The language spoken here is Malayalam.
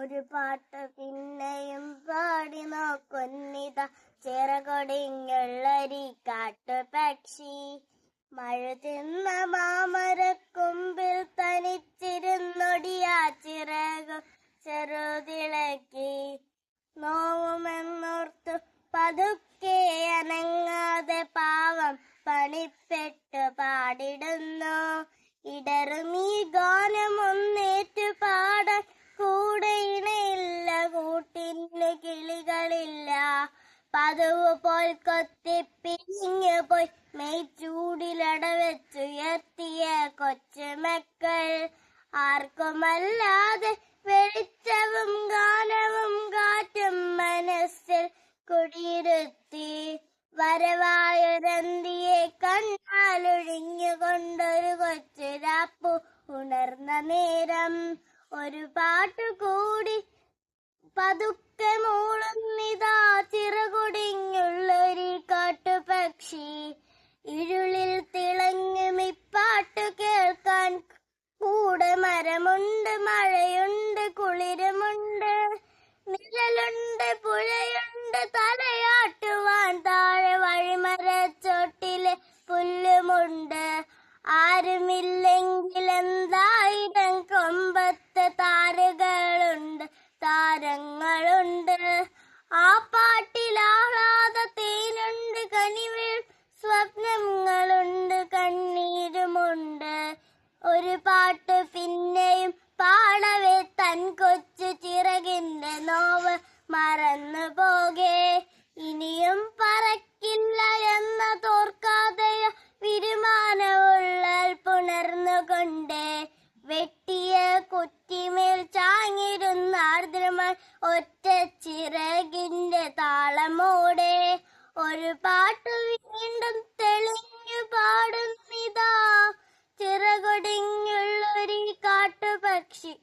ഒരു പാട്ട് പിന്നെയും പാടി നോക്കുന്നിത. ചിറകൊടിഞ്ഞുള്ളൊരി കാട്ടുപക്ഷി മഴ തിന്ന മാമരക്കൊമ്പിൽ തനിച്ചിരുന്നൊടിയാ ചിറകു ചെറുതിളക്കി. നോവുമെന്നോർത്തു പതുക്കെ അനങ്ങാതെ പാവം പണിപ്പെട്ടു പാടിടുന്നു. ഇടറുമീ ഗാനം പതിവ് പോൽ കൊത്തി പിരിഞ്ഞു പോയി. മെയ് ചൂടിലടവെച്ചുയർത്തിയ കൊച്ചുമക്കൾ ആർക്കുമല്ലാതെ വെളിച്ചവും ഗാനവും കാറ്റും മനസ്സിൽ കുടിയിരുത്തി. വരവായൊരന്തിയെ കണ്ണാലൊഴിഞ്ഞുകൊണ്ടൊരു കൊച്ചുരാപ്പു ഉണർന്ന നേരം. ഒരു പാട്ടു കൂടി പതുക്കെ മൂളുന്നിതാ ചിറകുടിഞ്ഞുള്ളൊരു കാട്ടുപക്ഷി. ഇരുളിൽ തിളങ്ങും ഇപ്പാട്ടു കേൾക്കാൻ കൂടെ മരമുണ്ട് മഴയുണ്ട് കുളിരമുണ്ട്. നിഴലുണ്ട് പുഴയുണ്ട് തലയാട്ടുവാൻ താഴെ വഴിമരച്ചോട്ടിലെ പുല്ലുമുണ്ട്. ആരുമില്ലെങ്കിൽ സ്വപ്നങ്ങളുണ്ട് കണ്ണീരുമുണ്ട്. ഒരു പാട്ട് പിന്നെയും പാടവേ തൻ കൊച്ചു ചിറകിന്റെ നോവ് മറന്നു പോകേ. ഇനിയും പറക്കില്ല എന്ന തോർക്കാതെ വിരുമാനമുള്ള പുണർന്നുകൊണ്ടേ വെട്ടിയ കുറ്റിമേൽ ചാങ്ങിരുന്ന ആർദ്രമൾ ഒറ്റ ചിറകിന്റെ താളമോടെ. ഒരു പാട്ടു 혹시